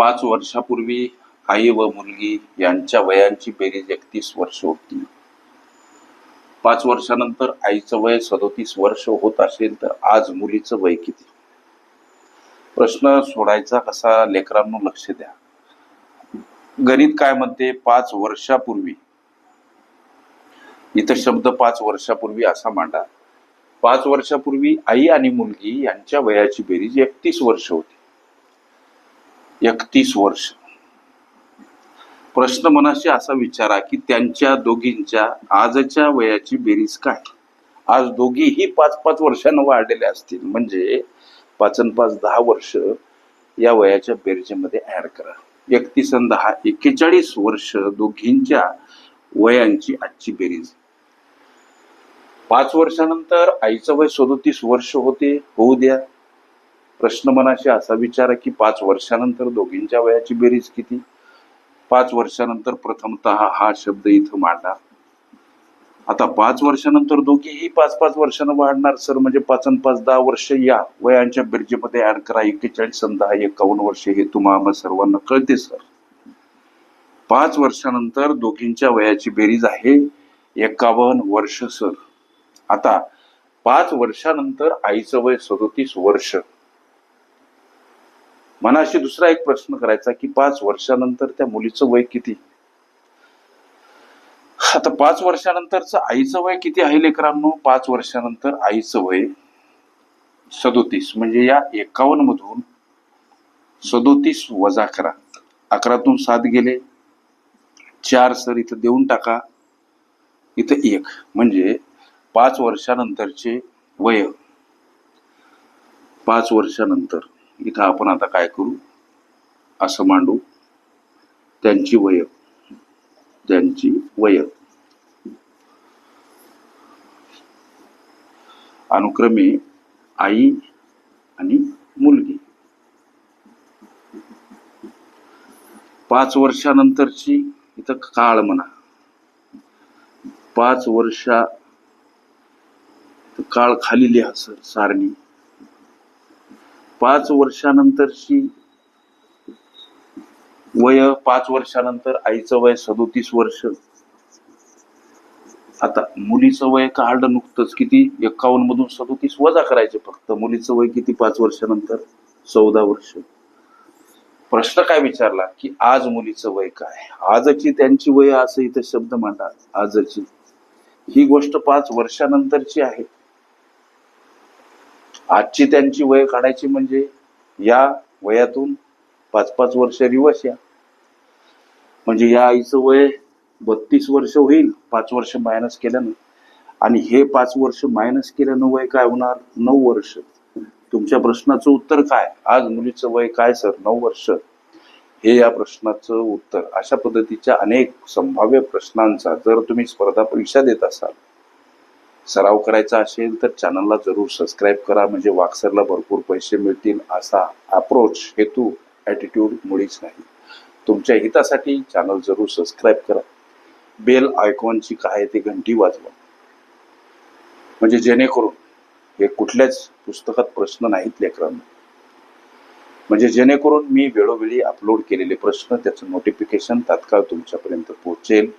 पाच वर्षापूर्वी आई व मुलगी यांच्या वयांची बेरीज एकतीस वर्ष होती. पाच वर्षानंतर आईचं वय सदोतीस वर्ष होत असेल तर आज मुलीचं वय किती? प्रश्न सोडायचा कसा लेकरांनो लक्ष द्या. गणित काय म्हणते? पाच वर्षापूर्वी. इथं शब्द पाच वर्षापूर्वी असा मांडा. पाच वर्षापूर्वी आई आणि मुलगी यांच्या वयाची बेरीज एकतीस वर्ष होती. एकतीस वर्ष. प्रश्न मनाशी असा विचारा की त्यांच्या दोघींच्या आजच्या वयाची बेरीज काय? आज दोघीही पाच पाच वर्षानं वाढलेल्या असतील. म्हणजे पाच आणि पाच दहा वर्ष या वयाच्या बेरजेमध्ये ऍड करा. एकतीस आणि दहा एक्केचाळीस वर्ष दोघींच्या वयांची आजची बेरीज. पाच वर्षानंतर आईचं वय सदोतीस वर्ष होते. होऊ द्या. प्रश्न मनाशी असा विचारा की पाच वर्षानंतर दोघींच्या वयाची बेरीज किती? पाच वर्षानंतर प्रथमतः हा शब्द इथं मांडा. आता पाच वर्षानंतर दोघीही पाच पाच वर्षानं वाढणार सर म्हणजे पाच आणि पाच दहा वर्ष या वयांच्या बेरजेमध्ये ऍड करा एक्केचाळीस आणि दहा एकावन्न वर्ष हे तुम्हाला सर्वांना कळते सर. पाच वर्षानंतर दोघींच्या वयाची बेरीज आहे एकावन्न वर्ष सर. आता पाच वर्षानंतर आईचं वय सदोतीस वर्ष. मनाशी दुसरा एक प्रश्न करायचा की पाच वर्षानंतर त्या मुलीचं वय किती? आता पाच वर्षानंतरचं आईचं वय किती आहे लेकरांनो? पाच वर्षानंतर आईचं वय सदोतीस. म्हणजे या एकावन्न मधून सदोतीस वजा करा. अकरातून सात गेले. चार सर इथं देऊन टाका. इथं एक. म्हणजे पाच वर्षानंतरचे वय. पाच वर्षानंतर. इथं आपण आता काय करू? असं मांडू. त्यांची वय. त्यांची वय. अनुक्रमे आई आणि मुलगी. पाच वर्षानंतरची इथं काळ म्हणा. पाच वर्षा काळ खाली लिहा सर सारणी. पाच वर्षानंतरची वय पाच वर्षानंतर आईचं वय सदोतीस वर्ष. आता मुलीचं वय काढलं नुकतंच? किती? एकावन्न मधून सदोतीस वजा करायचे फक्त. मुलीचं वय किती? पाच वर्षानंतर चौदा वर्ष. प्रश्न काय विचारला? की आज मुलीचं वय काय? आजची त्यांची वय असं इथं शब्द मांडा. आजची. ही गोष्ट पाच वर्षानंतरची आहे. आजची त्यांची वय काढायची म्हणजे या वयातून पाच पाच वर्ष रिवर्स या. म्हणजे या आईचं वय बत्तीस वर्ष होईल पाच वर्ष मायनस केल्यानं. आणि हे पाच वर्ष मायनस केल्यानं वय काय होणार? नऊ वर्ष. तुमच्या प्रश्नाचं उत्तर काय? आज मुलीचं वय काय सर? नऊ वर्ष. हे या प्रश्नाचं उत्तर. अशा पद्धतीच्या अनेक संभाव्य प्रश्नांचा जर तुम्ही स्पर्धा परीक्षा देत असाल सराव करायचा असेल तर चॅनलला जरूर सबस्क्राईब करा. म्हणजे वाक्सरला भरपूर पैसे मिळतील असा अप्रोच हेतू ॲटिट्यूड मुळीच नाही. तुमच्या हितासाठी चॅनल जरूर सबस्क्राईब करा. बेल आयकॉनची काय ते घंटी वाजवा. म्हणजे जेणेकरून हे कुठल्याच पुस्तकात प्रश्न नाहीत लेकरांना. म्हणजे जेणेकरून मी वेळोवेळी अपलोड केलेले प्रश्न त्याचं नोटिफिकेशन तात्काळ तुमच्यापर्यंत पोहोचेल.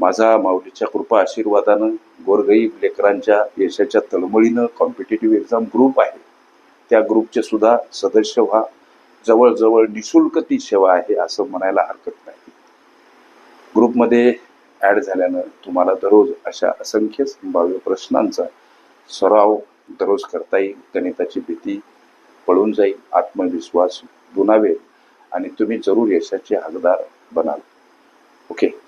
माझा माऊलीच्या कृपा आशीर्वादानं गोरगरीब लेकरांच्या यशाच्या तळमळीनं कॉम्पिटेटिव्ह एक्झाम ग्रुप आहे. त्या ग्रुपचे सुद्धा सदस्य व्हा. जवळजवळ निशुल्क ती सेवा आहे असं म्हणायला हरकत नाही. ग्रुपमध्ये ॲड झाल्यानं तुम्हाला दररोज अशा असंख्य संभाव्य प्रश्नांचा सराव दररोज करता येईल. गणिताची भीती पळून जाईल. आत्मविश्वास दुनावेल आणि तुम्ही जरूर यशाचे हकदार बनाल. ओके